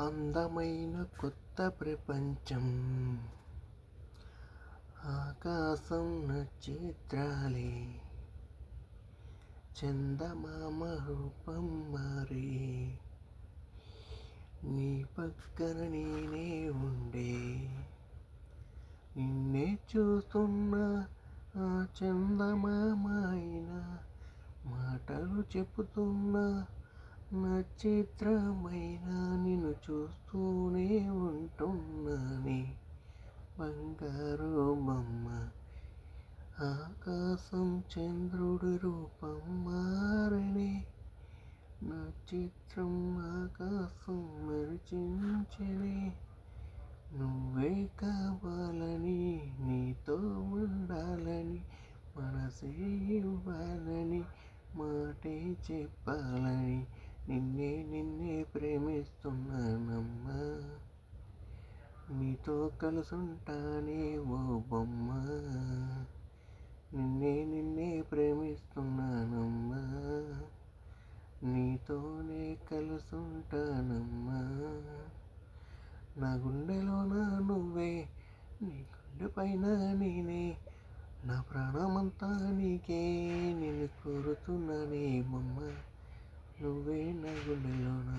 అందమైన కొత్త ప్రపంచం. ఆకాశం నక్షత్రాలే చందమామ రూపం మారి. నీ పక్కన నేనే ఉండే నిన్నే చూస్తున్నా ఆ చందమామ అయినా మాటలు చెబుతున్నా నక్షత్రమైన నిన్ను చూస్తూనే ఉంటున్నానే. బంగారు బొమ్మ ఆకాశం చంద్రుడి రూపం మారనే. నక్షత్రం ఆకాశం మరిచించనే. నువ్వే కావాలని నీతో ఉండాలని మనసే ఇవ్వాలని మాటే చెప్పాలని నిన్నే నిన్నే ప్రేమిస్తున్నానమ్మా. నీతో కలుసుంటానే ఓ బొమ్మ. నిన్నే నిన్నే ప్రేమిస్తున్నానమ్మా. నీతోనే కలుసుంటానమ్మా. నా గుండెలోన నువ్వే నీ గుండె పైన నేనే. నా ప్రాణమంతా నీకే నేను కోరుతున్నానే బొమ్మ. నువ్వే నా గుండెలోన